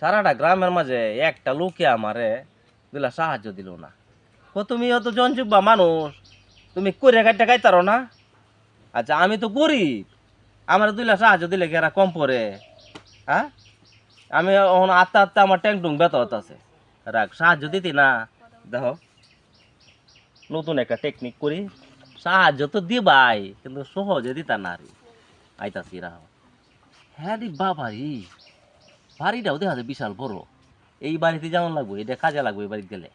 সারাটা গ্রামের মাঝে একটা লোকে আমারে দিলা সাহায্য দিল না। ও তুমি অত জনযুব্বা মানুষ, তুমি করে কাটটা খাইতারো না? আচ্ছা আমি তো গরিব, আমার দুইলা সাহায্য দিলে এরা কম পড়ে? হ্যাঁ? আমি এখন আত্মা আত্মা আমার ট্যাং টুং বেতত আছে রাখ সাহায্য দিতি না। দেখো, নতুন একটা টেকনিক করি। সাহায্য তো দিবাই, কিন্তু সহজে দিতা না রে আইতাছি রাহ হ্যাঁ রে বাবা রে বাড়িটাও দেখা যায় বিশাল বড়। এই বাড়িতে যেমন লাগবে এটা কাজে লাগবে এই বাড়িতে গেলে।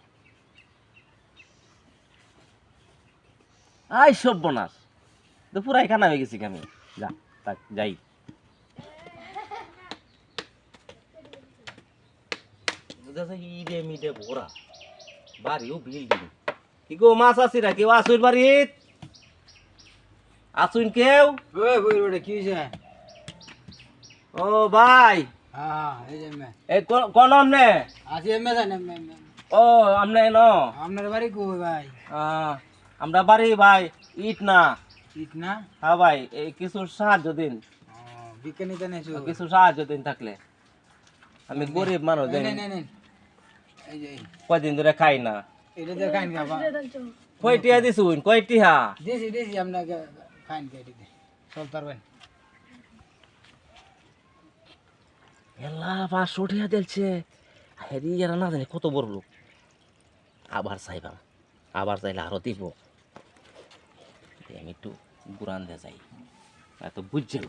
আই সব বনাস তো পুরাই কানা হয়ে গেছি আমি যা থাক, যাই। বুঝেছে ইডে মিডে ভরা? বাড়িও বিল্ডিং কি গো মাছ আছিরা? কেউ আসুন বাড়িত? আসুন কেউ? ওই বই কি ও ভাই! এই যে মে এই কোন- কোন আমনে? আসি এমে জান এমে ও আমনে ন আপনার বাড়ি কই ভাই? আমরা বাড়ি ভাই ইট না ঠিক না হ্যাঁ ভাই এই কিছু সাহায্য দিন। বিজ্ঞানী কিছু সাহায্য দিন থাকলে। আমি গরিব মানুষ জানি। কয়দিন ধরে খাই না। এটা দিয়ে খাইন খাবা কয়টিয়া দিছুন দিছি দিছি আপনাকে খাইন খাই দিতে চল পারবেন এলা পাঁচশো টাকা দিলছে। হেরি এরা না জানি কত বড় লোক। আবার চাইবাম আবার চাইলে আরও দিব। আমি একটু বুড়ান দিয়ে যাই। এত বুঝছে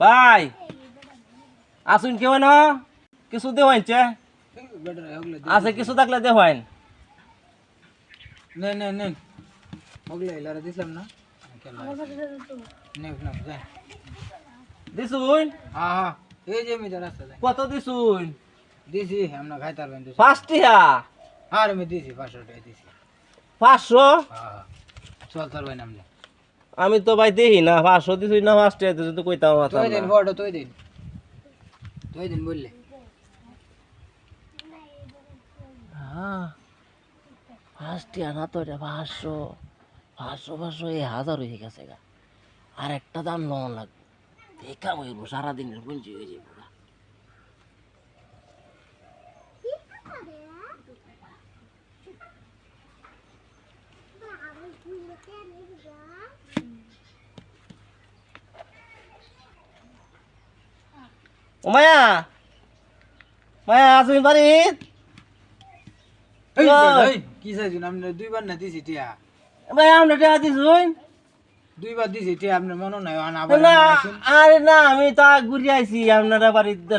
ভাই, আসুন কেউ না? কিছু দেওয়াইছে আছে কিছু থাকলে দেওয়াইন নেন নেন নেন। এলারে দিছিলাম না। দিছুন হ্যাঁ হ্যাঁ। এই যে মিটার রাস্তা কত দিছুন দিছি আমরা খাইতে পারবেন দিছি পাঁচটিহা আর আমি দিছি পাঁচশো টাকা দিছি। পাঁচশো? চল পারবেন আমি তো ভাই দেখি না পাঁচশো দিছুই না পাঁচটিহা দিছুই তো কইতাম তুই দিন বড় তুই দিন। তুই দিন বললে। হ্যাঁ। পাঁচটিহা না তো এটা পাঁচশো। পাঁচশো পাঁচশো এই হাজার হয়ে গেছে গা। আর একটা দাম লন লাগবে। দেখা হইব সারাদিনের পুঞ্জি হয়ে যাবে। ও মায়া! মায়া আসুন এই, কি চাইছেন? আপনি দুইবার না দিছি টিয়া। মায়া আমরা টাকা দিছুন দুইবার দিছি টিয়া আপনার মনে নাই না আরে না আমি তো ঘুরে আইছি আপনারা বাড়িতে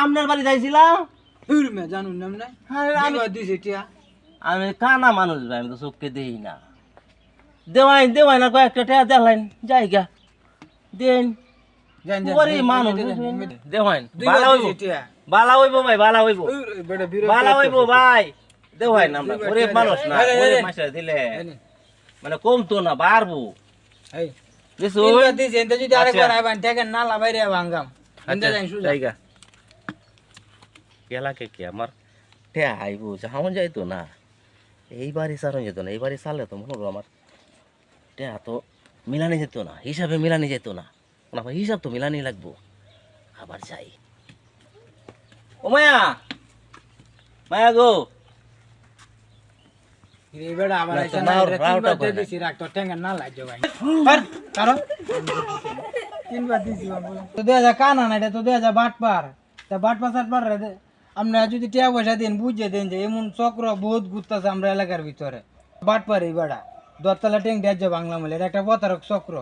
আপনার বাড়িতে আইছিলাম? হুর মে জানুন না আপনি আমি দুইবার দিছি টিয়া আমি কানা মানুষ ভাই আমি তো চোখকে দেই না। দেওয়াইন দেওয়াইন না কয়েকটা টাকা দেখলেন যাইগা দেন। জান জান ওরে মানুষ দেওয়াইন বালা হইব। দিছি টিয়া বালা হইব ভাই বালা হইব। বালা হইব করতেছে। ভাই দেওয়াইন আমরা গরিব মানুষ না গরিব। দিলে। মানে কমতো না বাড়বো। দিছি যদি আরেকবার আচ্ছা। আইবান না ভাঙ্গাম জায়গা। এলাকে কি আমার? আইব যাইতো না। এই বাড়ি যেত না এই বাড়ি চাললে তো মনে হলো আমার তো মিলানি যেত না হিসাবে মিলানি যেত না। না হিসাব তো মিলানি লাগবো। আবার যাই। ও মায়া! মায়া গো! আমরা যদি টাকা পয়সা দিন বুঝে দেন যে এমন চক্র বহুত ঘুরতেছে আমরা এলাকার ভিতরে। বাট পার এই বেড়া দত্তলা ট্যাঙ্ক দেয়া বাংলা মলে এটা একটা প্রতারক চক্র।